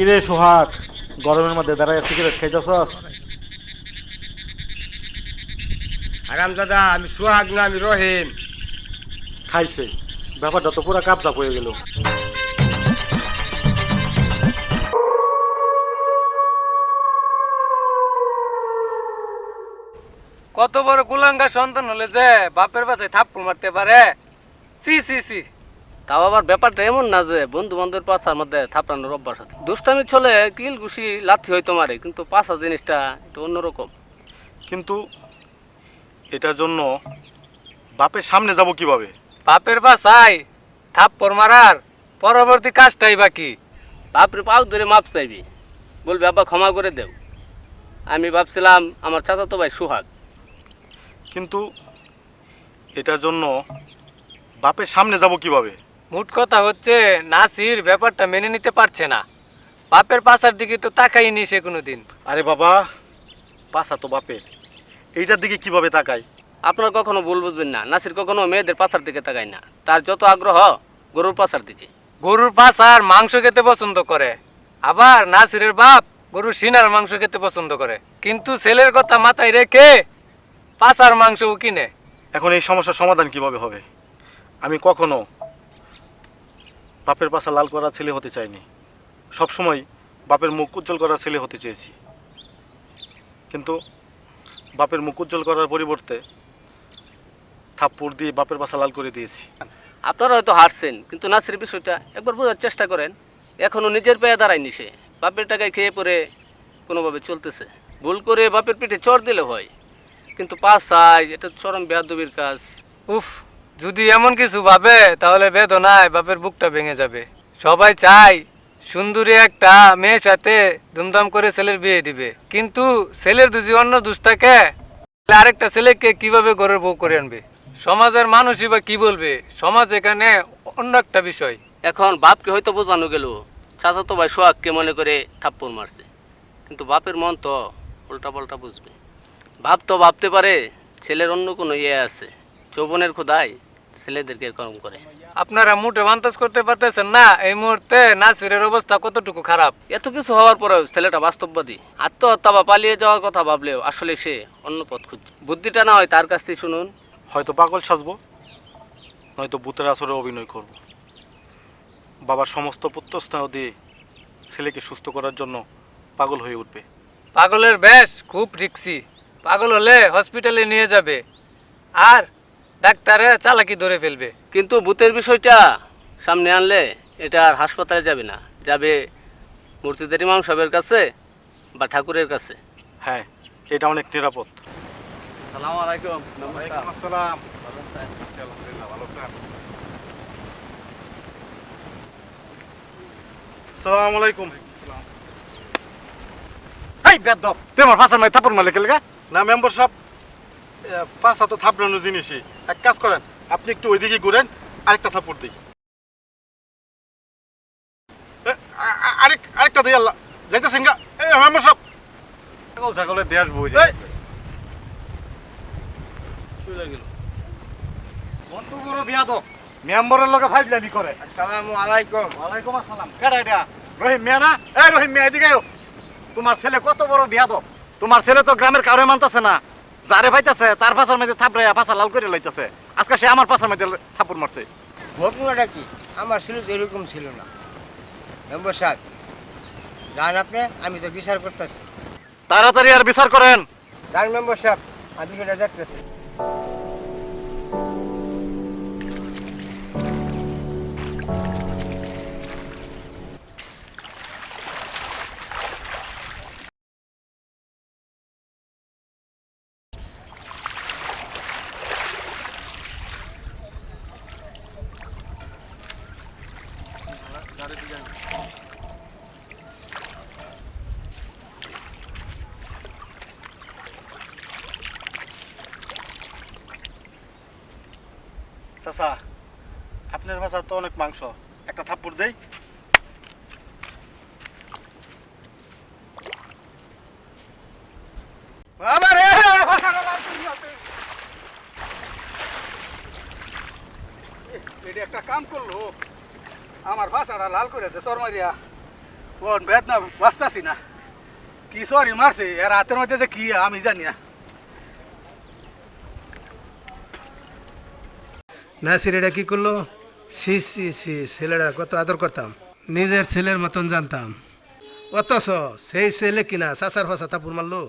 কিরে সোহাগ? গরমের মধ্যে দাঁড়ায় সিগারেট খাইতেছস? আরাম দাদা আমি সোহাগ না আমি রহিম। খাইছে। ব্যাপারটা তো পুরো কাপজাপ হয়ে গেল। কত বড় কুলাঙ্গা সন্তান হলে যে বাপের পাশে থাপ্পড় মারতে পারে? সি সি সি তাও আবার ব্যাপারটা এমন না যে বন্ধু বান্ধবের পাশার মধ্যে থাপড়ানোর অভ্যাস আছে। দুষ্টামি চলে কিল ঘুষি লাথি হইতো মারে কিন্তু পাশা জিনিসটা একটু অন্যরকম। কিন্তু এটার জন্য বাপের সামনে যাব কীভাবে? বাপের পাশাই থাপ্পড় মারার পরবর্তী কাজটাই বাকি। বাপরে পাও ধরে মাপ চাইবি। বলবি আব্বা ক্ষমা করে দেও। আমি ভাবছিলাম আমার চাচাতো ভাই সুহাগ। কিন্তু এটার জন্য বাপের সামনে যাব কীভাবে? মোট কথা হচ্ছে নাসির ব্যাপারটা মেনে নিতে পারছে না। বাপের পাশার দিকে তো তাকাইনি সে কোনো দিন আরে বাবা পাশা তো বাপের। এইটার দিকে কীভাবে তাকাই আপনার কখনো ভুল বুঝবেন না। নাসির কখনো মেয়েদের পাশার দিকে তাকায় না। তার যত আগ্রহ গরুর পাশার দিকে। গরুর পাশার মাংস খেতে পছন্দ করে। আবার নাসিরের বাপ গরুর সিনার মাংস খেতে পছন্দ করে। কিন্তু ছেলের কথা মাথায় রেখে পাশার মাংসও কিনে। এখন এই সমস্যার সমাধান কীভাবে হবে? আমি কখনো বাপের পাশা লাল করা ছেলে হতে চাইনি। সবসময় বাপের মুখ উজ্জ্বল করা ছেলে হতে চেয়েছি। কিন্তু বাপের মুখ উজ্জ্বল করার পরিবর্তে থাপ্পড় দিয়ে বাপের পাশা লাল করে দিয়েছি। আপনারা হয়তো হারছেন, কিন্তু নাসির বিষয়টা একবার বোঝার চেষ্টা করেন, এখনও নিজের পায়ে দাঁড়ায়নি সে। বাপের টাকায় খেয়ে পরে কোনোভাবে চলতেছে। ভুল করে বাপের পিঠে চড় দিলে হয়, কিন্তু পাঁচ চাই এটা চরম বেয়াদবির কাজ। উফ যদি এমন কিছু ভাবে, তাহলে বেদনায় বাপের বুকটা ভেঙে যাবে। সবাই চায় সুন্দরী একটা মেয়ের সাথে ধুমধাম করে ছেলের বিয়ে দিবে। কিন্তু ছেলের যদি অন্য দুষ আরেকটা ছেলেকে কীভাবে ঘরের বউ করে আনবে? সমাজের মানুষই বা কি বলবে? সমাজ এখানে অন্য একটা বিষয়। এখন বাপকে হয়তো বোঝানো গেল, চাচা তো ভাই সোহাগকে মনে করে থাপ্পড় মারছে। কিন্তু বাপের মন তো উল্টা পাল্টা বুঝবে। বাপ তো ভাবতে পারে ছেলের অন্য কোনো ইয়ে আছে, যৌবনের খোদায় ছেলেদেরকে এরকম করে। আপনারা মুঠে বান্তাজ করতে পারতেছেন না এই মুহূর্তে নাসিরের অবস্থা কতটুকু খারাপ? এত কিছু হওয়ার পরেও ছেলেটা বাস্তববাদী। আত্মহত্যা বা পালিয়ে যাওয়ার কথা ভাবলেও আসলে সে অন্য পথ খুঁজছে। বুদ্ধিটা না হয় তার কাছ থেকে শুনুন। হয়তো পাগল সাজবো নয়তো ভূতের আসরে অভিনয় করব। বাবার সমস্ত পুত্রস্নেহ দিয়ে ছেলেকে সুস্থ করার জন্য পাগল হয়ে উঠবে। পাগলের বেশ খুব রিক্সি। পাগল হলে হসপিটালে নিয়ে যাবে। আর ডাক্তারে চালাকি ধরে ফেলবে। কিন্তু ভূতের বিষয়টা সামনে আনলে এটা আর হাসপাতালে যাবে না। যাবে মূর্তিদের ইমাম সাহেবের কাছে বা ঠাকুরের কাছে। হ্যাঁ এটা অনেক নিরাপদ। সালাম আলাইকুম সালাম আলাইকুম। এই বেদব তুই আমার ফাঁসার মাই থাপড় মারলে কেলগা না মেম্বার সাহেব। ফাঁসা তো থাপড়ানোর জিনিসই। এক কাজ করেন আপনি একটু ওইদিকে ঘুরেন আরেকটা থাপড় দিই। আরেক আরেকটা দিই আল্লাহ। যাইতেছেন গা? মেম্বার সাহেব ছাগল ছাগলের দেশ বই বন্ধু বড় বিয়া তো মেম্বারের লগে ফাইজলামি করে। আসসালামু আলাইকুম। ওয়ালাইকুম আসসালাম। কেডা এটা? রহিম মিয়া না? এই রহিম মিয়া এদিকে তোমার ছেলে কত বড় বিয়াদ তোমার ছেলে তো গ্রামের কারও মানতেছে না। যারে ভাইতেছে তার পাশের মধ্যে থাপড়াইয়া পাশা লাল করে লাইতেছে। আজকে সে আমার পাশের মধ্যে থাপুর মারছে। ঘটনাটা কি? আমার ছিল এরকম ছিল না। নম্বর সাত জান আপনি? আমি তো বিচার করতেছি। তাড়াতাড়ি আর বিচার করেন। জান নম্বর সাত আমি সেটা দেখতেছি। চাচা আপনার বাসার তো অনেক মাংস। একটা থাপ্পড় দেই। একটা কাম করল। আমার ভাষাটা লাল করেছে শর্মারিয়া কোন বেদ না বাঁচতাছি না। কি সরি মারছে এর হাতের মধ্যে যে কি, আমি জানি না। নাসির এটা কি করল? সি সি সি ছেলেটা কত আদর করতাম। নিজের ছেলের মতন জানতাম। অথচ সেই ছেলে কিনা সাসার ভাষা থাপুর মারলো।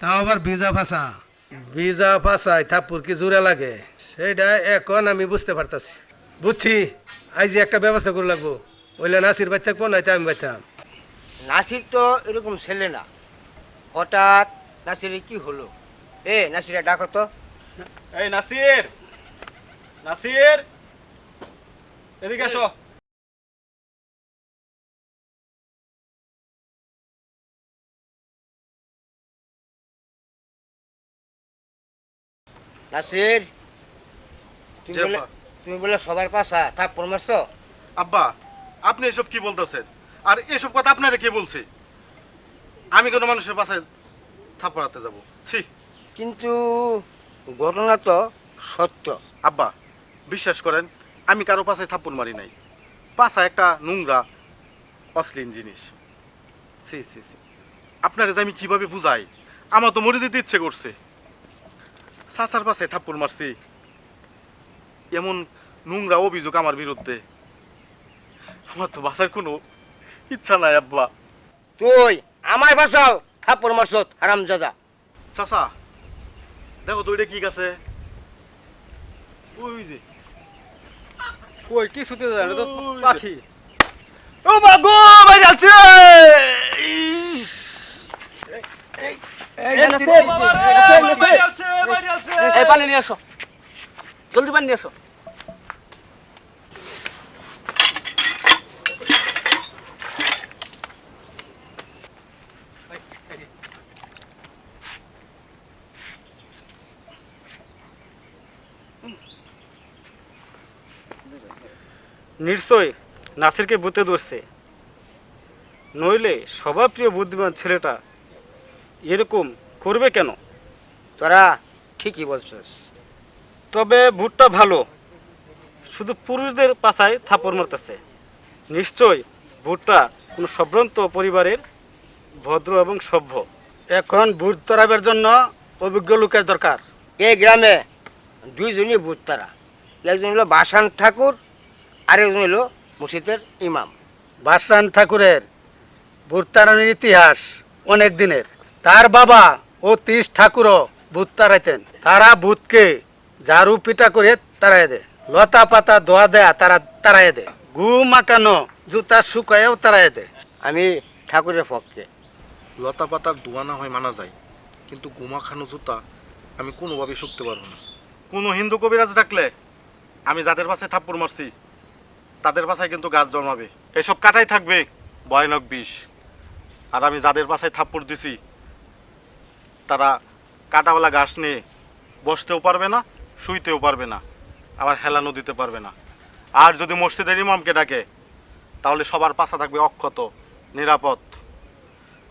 তাও আবার ভিজা ভাষা। ভিজা ভাষায় থাপুর কি জোরে লাগে? সেটা এখন আমি বুঝতে পারতাছি। বুঝছি আজ একটা ব্যবস্থা করে লাগবো। ওইলে নাসির বাই থাকব নয়তো আমি বাইতাম। নাসির তো এরকম ছেলে না। হঠাৎ নাসিরের কি হলো? এ নাসিরা ডাকো তো। এই নাসির! নাসির এদিকে আসো। নাসির তুমি বলে আব্বা। তুমি বলে সবার পাশা থাপ্পড় মারছো? আব্বা আপনি এসব কি বলতেছেন? আর এসব কথা আপনারা কে বলছে? আমি কোনো মানুষের পাশে থাপড়াতে যাব। ছি। কিন্তু ঘটনা তো সত্য। আব্বা বিশ্বাস করেন আমি কারও পাশে থাপ্পড় মারি নাই। পাশা একটা নোংরা অশ্লীল জিনিস। সি সি সি। আপনারা আমি কীভাবে বুঝাই? আমার তো মরে দিতে ইচ্ছে করছে। চাচার পাশে থাপ্পড় মারছি। এমন নোংরা অভিযোগ আমার বিরুদ্ধে। আমার তো বাসার কোনো ইচ্ছা নাই আব্বা। তুই আমায় বাঁচাও থাপ্পড় মারছো হারামজাদা চাচা দেখো তো ওইটা কি গাছে? ওই যে কই কি শুতে যায় না তো। পাখি? ও মা গো বাইরে আছে এই পানি নিয়ে আসো। জলদি পানি নিয়ে আসো। নিশ্চয় নাসিরকে বুতে ধরছে। নইলে সবার প্রিয় বুদ্ধিমান ছেলেটা এরকম করবে কেন? তোরা ঠিকই বলছস। তবে ভুট্টা ভালো। শুধু পুরুষদের পাশায় থাপড় মারতেছে। নিশ্চয় ভুট্টা কোনো সম্ভ্রান্ত পরিবারের ভদ্র এবং সভ্য। এখন ভোট তরাবের জন্য অভিজ্ঞ লোকের দরকার। এই গ্রামে দুইজনই ভূত তারা। একজন হলো বাসান ঠাকুর আর একজন হলো মসজিদের ইমাম। বাসরান ঠাকুরের ভূত ইতিহাস অনেক দিনের। তার বাবা ও তিস ঠাকুরও ভূত তাড়াইতেন। তারা ভূতকে ঝাড়ু পিটা করে তাড়াই দেয়। লতা পাতা দোয়া দেয়া তারা তাড়াই দেয়। গু মাকানো জুতা শুকায়ও তাড়াই দেয়। আমি ঠাকুরের পক্ষে। লতা পাতার দোয়া না হয় মানা যায় কিন্তু গুমা খানো জুতা আমি কোনোভাবে শুকতে পারব না। কোনো হিন্দু কবিরাজ ডাকলে আমি যাদের পাশে থাপ্পড় মারছি তাদের পাশায় কিন্তু গাছ জন্মাবে। এসব কাটাই থাকবে ভয়ানক বিষ। আর আমি যাদের পাশায় থাপ্পড় দিছি, তারা কাটাওয়ালা ঘাস নিয়ে বসতেও পারবে না, শুইতেও পারবে না, আবার হেলানো দিতে পারবে না। আর যদি মসজিদের ইমামকে ডাকে, তাহলে সবার পাশা থাকবে অক্ষত, নিরাপদ।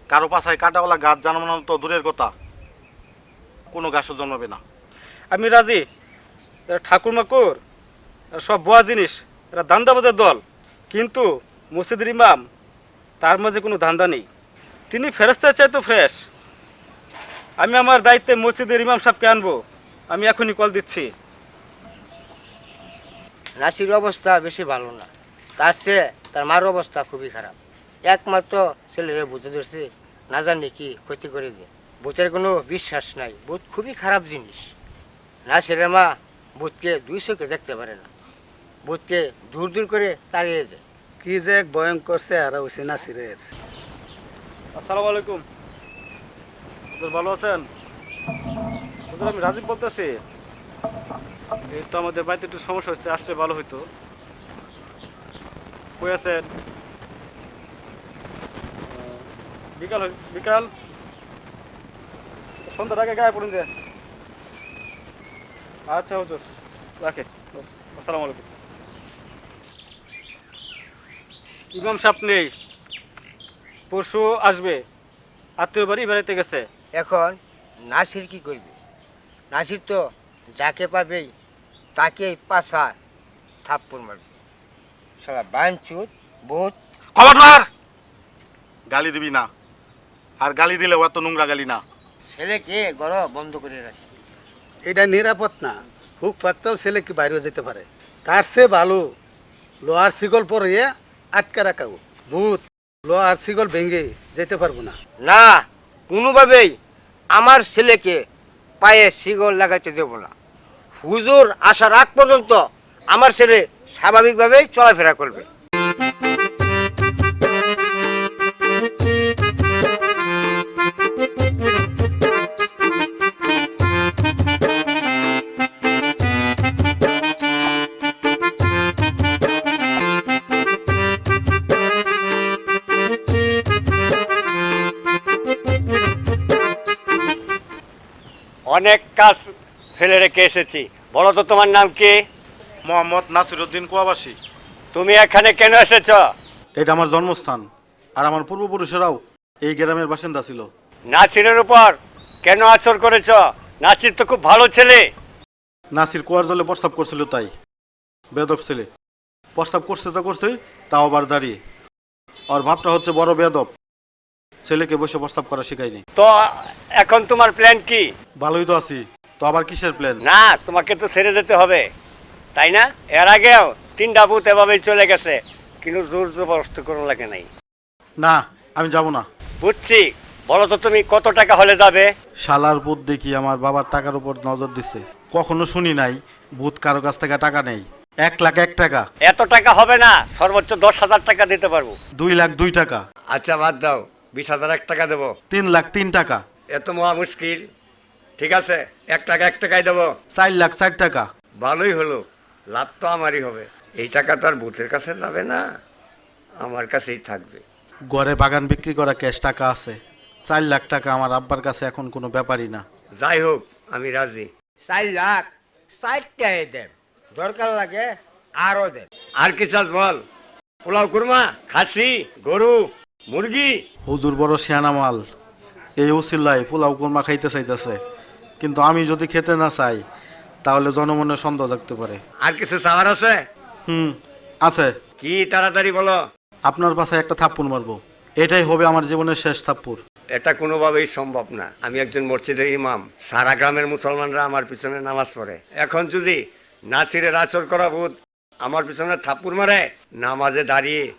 কারও পাশায় কাটাওয়ালা গাছ জন্মানো তো দূরের কথা, কোনো গাছও জন্মাবে না। আমি রাজি। ঠাকুর মাকুর সব বোয়া জিনিস। এরা ধান্দাবাজের দল। কিন্তু মসজিদের ইমাম, তার মাঝে কোনো ধান্দা নেই। তিনি ফেরস্তার চাইতো ফ্রেশ। আমি আমার দায়িত্বে মসজিদের ইমাম সাহেবকে আনব। আমি এখনই কল দিচ্ছি। নাসির অবস্থা বেশি ভালো না। তার চেয়ে তার মার অবস্থা খুবই খারাপ। একমাত্র ছেলেরা বুঝতে ধরছে, না জানি কি ক্ষতি করে দিয়ে। ভূতের কোনো বিশ্বাস নাই। ভূত খুবই খারাপ জিনিস। নাসিরের মা ভূতকে দুই চোখে দেখতে পারে না। ভূতকে দূর দূর করে তাড়িয়ে দেয়। কি যে এক ভয়ঙ্কর চেহারা হয়েছে নাসিরের। আসসালামু আলাইকুম। হুজুর ভালো আছেন? হুজুর আমি রাজীব বলতেছি। এই তো আমাদের বাড়িতে একটু সমস্যা হচ্ছে আসলে ভালো হইতো। কই আছেন? বিকাল বিকাল? সন্ধ্যার আগে গায়ে পড়ুন যে। আচ্ছা হুজুর রাখে। আসসালামু আলাইকুম। ইমাম সাহেব নেই। পরশু আসবে। আত্মীয় বাড়ি বেড়াইতে গেছে। এখন নাসির কি করবে? নাসির তো যাকে পাবেই তাকেই পাশা থাপ্পড় মারবে। সারা বাঞ্চুত বহুত খবরদার গালি দিবি না। আর গালি দিলে অত নোংরা গালি না। ছেলেকে গড় বন্ধ করে রাখি। এটা নিরাপদ না। হুক পাততেও ছেলে কি বাইরেও যেতে পারে। তার চেয়ে ভালো লোহার শিকল পরিয়ে আটকা রাখা ভূত লোহার শিকল ভেঙে যেতে পারব না। না, কোনোভাবেই আমার ছেলেকে পায়ে শিগল লাগাইতে দেব না। হুজুর আসার আগ পর্যন্ত আমার ছেলে স্বাভাবিকভাবেই চলাফেরা করবে। অনেক কাজ ফেলে রেখে এসেছি। বলো তো তোমার নাম কি? মোহাম্মদ নাসিরুদ্দিন কুয়াবাসী। তুমি এখানে কেন এসেছ? এটা আমার জন্মস্থান আর আমার পূর্বপুরুষেরাও এই গ্রামের বাসিন্দা ছিল। নাসিরের উপর কেন আচর করেছ? নাসির তো খুব ভালো ছেলে। নাসির কুয়ার জলে প্রস্তাব করছিল তাই। বেদব ছেলে। প্রস্তাব করছে তো করছে তাও আবার দাঁড়িয়ে। আর ভাবটা হচ্ছে বড় বেদব। ছেলেকে বসে প্রস্তাব করা শেখায়নি তো এখন তোমার প্ল্যান কি? ভালোই তো আছি। তো আবার কিসের প্ল্যান না তোমাকে তো ছেড়ে যেতে হবে। তাই না? এর আগেও তিনটা বুথ এভাবেই চলে গেছে কিন্তু জোর জবরদস্তি কোনো লাগে নাই। না আমি যাব না। বুঝছি। বলো তো তুমি কত টাকা হলে যাবে? শালার ভূত দেখি আমার বাবার টাকার উপর নজর দিছে। কখনো শুনি নাই ভূত কারও কাছ থেকে টাকা নেই। এক লাখ এক টাকা। এত টাকা হবে না সর্বোচ্চ দশ হাজার টাকা দিতে পারব। দুই লাখ দুই টাকা। আচ্ছা বাদ দাও। বিশ হাজার এক টাকা দেবো। তিন লাখ তিন টাকা। এত মহা মুশকিল। ঠিক আছে এক টাকা এক টাকাই দেবো। চার লাখ চার টাকা। ভালোই হলো লাভ তো আমারই হবে। এই টাকা তো আর ভূতের কাছে যাবে না আমার কাছেই থাকবে। ঘরে বাগান বিক্রি করা ক্যাশ টাকা আছে। চার লাখ টাকা আমার আব্বার কাছে এখন কোনো ব্যাপারই না। যাই হোক আমি রাজি। চার লাখ চারটায় দেন। দরকার লাগে আরও দেন। আর কি চাস বল? পোলাও কুরমা খাসি গরু। মুরগি? হুজুর বড় শিয়ানা মাল। এই উসিল্লাই পোলাও কোরমা খাইতে চাইতেছে। কিন্তু আমি যদি খেতে না চাই তাহলে জনমনে সন্দেহ থাকতে পারে। আর কিছু চাওয়ার আছে? হুম আছে। কি তাড়াতাড়ি বলো। আপনার পাশে একটা থাপ্পড় মারবো। এটাই হবে আমার জীবনের শেষ থাপ্পড়। এটা কোনোভাবেই সম্ভব না। আমি একজন মসজিদের ইমাম। সারা গ্রামের মুসলমানরা আমার পিছনে নামাজ পড়ে। এখন যদি নাসিরের আচর করা ভূত আমার পিছনে থাপ্পুর মারে নামাজে দাঁড়িয়ে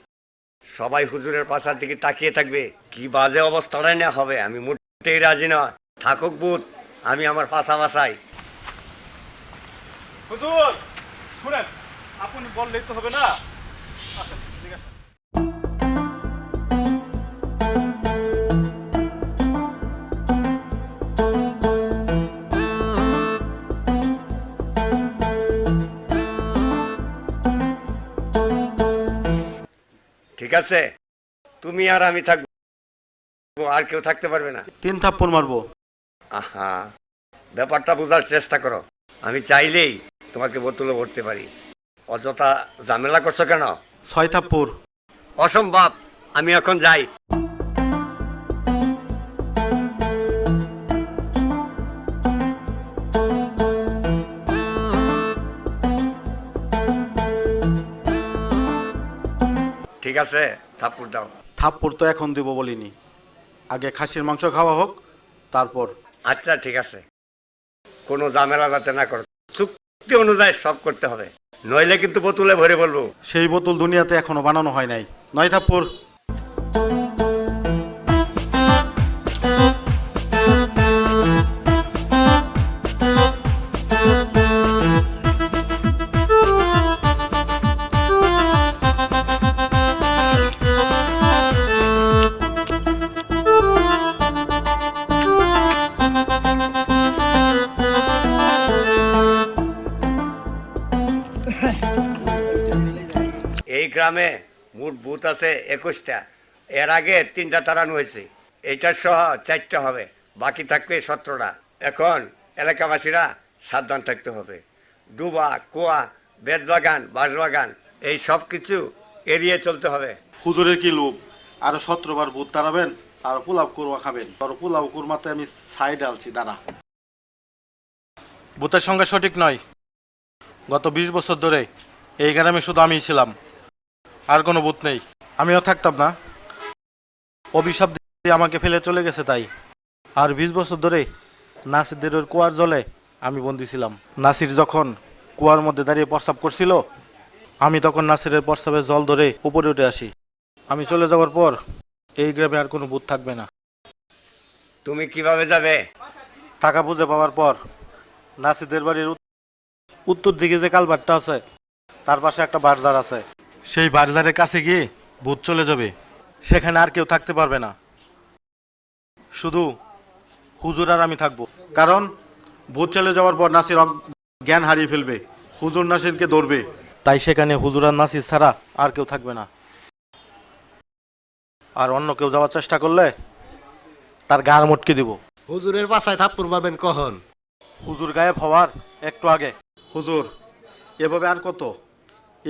সবাই হুজুরের পাশার দিকে তাকিয়ে থাকবে। কি বাজে অবস্থাটাই না হবে? আমি মোটেই রাজি না। থাকুক বুথ আমি আমার পাশা বাসাই হুজুর, শুনেন, আপনি বললেই তো হবে না। আচ্ছা ঠিক আছে। ঠিক আছে? তুমি আর আমি থাকব আর কেউ থাকতে পারবে না। তিন থাপ্পড় মারবো। আহা ব্যাপারটা বোঝার চেষ্টা করো। আমি চাইলেই তোমাকে বোতলে ভরতে পারি। অযথা ঝামেলা করছ কেন? ছয় থাপ্পড়। অসম্ভব আমি এখন যাই। ঠিক আছে? থাপ্পুর দাও। থাপ্পড় তো এখন দিব বলিনি। আগে খাসির মাংস খাওয়া হোক তারপর। আচ্ছা ঠিক আছে। কোনো ঝামেলা যাতে না করো। চুক্তি অনুযায়ী সব করতে হবে। নইলে কিন্তু বোতলে ভরে বলব সেই বোতল দুনিয়াতে এখনও বানানো হয় নাই। নয় থাপ্পড়। গ্রামে মোট বুথ আছে একুশটা। এর আগে তিনটা তাড়ানো হয়েছে। এইটার সহ চারটা হবে। বাকি থাকবে সতেরোটা। এখন এলাকাবাসীরা সাবধান থাকতে হবে। ডুবা কুয়া বেদবাগান বাঁশবাগান এই সব কিছু এড়িয়ে চলতে হবে। হুজুরের কি লোভ? আরও সতেরো বার ভূত তাড়াবেন আর পোলাও কুরমা খাবেন। আর পোলাও কুরমাতে আমি ছাই ডালছি দাঁড়া। ভূতের সঙ্গে সঠিক নয়। গত বিশ বছর ধরে এই গ্রামে শুধু আমি ছিলাম। আর কোনো ভূত নেই। আমিও থাকতাম না। অভিশাপ দিয়ে আমাকে ফেলে চলে গেছে তাই। আর বিশ বছর ধরে নাসিরদের কুয়ার জলে আমি বন্দি ছিলাম। নাসির যখন কুয়ার মধ্যে দাঁড়িয়ে প্রস্তাব করছিল আমি তখন নাসিরের প্রস্তাবের জল ধরে উপরে উঠে আসি। আমি চলে যাওয়ার পর এই গ্রামে আর কোনো ভূত থাকবে না। তুমি কীভাবে যাবে? টাকা বুঝে পাওয়ার পর নাসিরদের বাড়ির উত্তর দিকে যে কালভারটা আছে তার পাশে একটা বারজার আছে। সেই বারজারের কাছে গিয়ে ভূত চলে যাবে। সেখানে আর কেউ থাকতে পারবে না। শুধু হুজুর আর আমি থাকব। কারণ ভূত চলে যাওয়ার পর নাসির জ্ঞান হারিয়ে ফেলবে হুজুর নাসিরকে ধরবে। তাই সেখানে হুজুর আর নাসির ছাড়া আর কেউ থাকবে না। আর অন্য কেউ যাওয়ার চেষ্টা করলে তার গার মটকে দিব। হুজুরের বাসায় থাপ্পুর পাবেন কখন? হুজুর গায়েব হওয়ার একটু আগে। হুজুর এভাবে আর কত?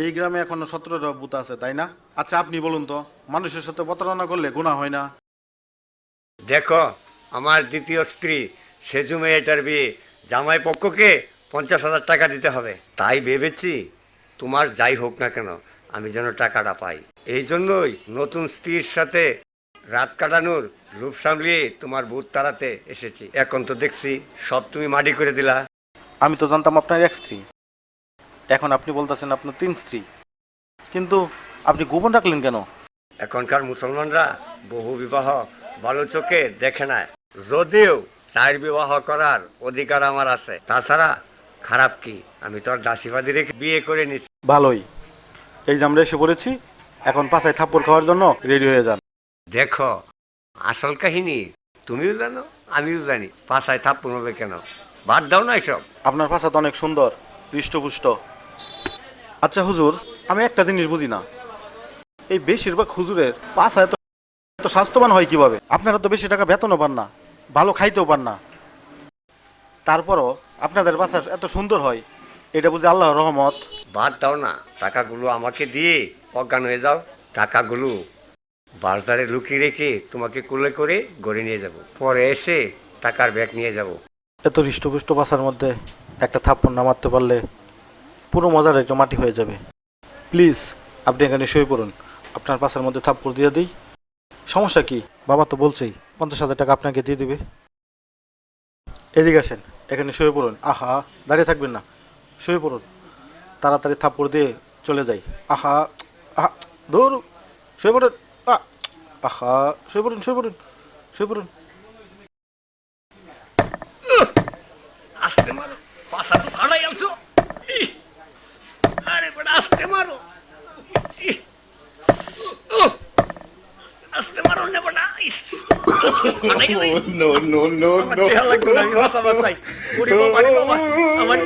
এই গ্রামে এখনও সতেরোটা বুথ আছে তাই না? আচ্ছা আপনি বলুন তো মানুষের সাথে প্রতারণা করলে গুণা হয় না? দেখো আমার দ্বিতীয় স্ত্রী সেজু মেয়েটার বিয়ে। জামাই পক্ষকে পঞ্চাশ হাজার টাকা দিতে হবে। তাই ভেবেছি তোমার যাই হোক না কেন আমি যেন টাকাটা পাই। এই জন্যই নতুন স্ত্রীর সাথে রাত কাটানোর রূপ সামলিয়ে তোমার ভূত তাড়াতে এসেছি। এখন তো দেখছি সব তুমি মাটি করে দিলা। আমি তো জানতাম আপনার এক স্ত্রী। এখন আপনি বলতেছেন আপনার তিন স্ত্রী। কিন্তু আপনি গোপন রাখলেন কেন? এখনকার মুসলমানরা বহু বিবাহ ভালো চোখে দেখে না যদিও চার বিবাহ করার অধিকার আমার আছে। তাছাড়া খারাপ কি? আমি তোর দাসীবাদী রেখে বিয়ে করে নিচ্ছি। ভালোই। এই যে আমরা এসে পড়েছি এখন পাশায় থাপ্পড় খাওয়ার জন্য রেডি হয়ে যান। দেখো আসল কাহিনী তুমিও জানো আমিও জানি। পাশায় থাপ্পড় হবে কেন? বাদ দাও না এসব। আপনার পাশা তো অনেক সুন্দর হৃষ্টপুষ্ট। আচ্ছা হুজুর আমি একটা জিনিস বুঝি না। এই বেশিরভাগ হুজুরের পাশা এত এত স্বাস্থ্যবান হয় কীভাবে? আপনারা তো বেশি টাকা বেতনও পান না ভালো খাইতেও পান না। তারপরও আপনাদের বাসা এত সুন্দর হয় এটা বুঝি আল্লাহর রহমত। বাদ দাও না টাকাগুলো আমাকে দিয়ে অজ্ঞান হয়ে যাও। টাকাগুলো বাজারে লুকিয়ে রেখে তোমাকে কুলে করে গড়ে নিয়ে যাব। পরে এসে টাকার ব্যাগ নিয়ে যাব। এত হৃষ্টপুষ্ট বাসার মধ্যে একটা থাপ্পড় না মারতে পারলে পুরো মজার একটা মাটি হয়ে যাবে। প্লিজ, আপনি এখানে শুয়ে পড়ুন। আপনার পাশের মধ্যে থাপ্পড় দিয়ে দিই। সমস্যা কি? বাবা তো বলছেই, পঞ্চাশ হাজার টাকা আপনাকে দিয়ে দিবে। এদিকে আসেন, এখানে শুয়ে পড়ুন। আহা, দাঁড়িয়ে থাকবেন না। শুয়ে পড়ুন। তাড়াতাড়ি থাপ্পড় দিয়ে চলে যাই। আহা আহা দৌড় শুয়ে পড়ুন। আহা শুয়ে পড়ুন শুয়ে পড়ুন শুয়ে পড়ুন। আসতে মারো পাশা তো ভাড়াই আনছো ইহ! আরে বেটা আসতে মারো আস্তে মারো না বেটা ইস! ভাড়াই গেলে। আমার টেহা লাগবে না। ওরে বাবা রে বাবা, আমার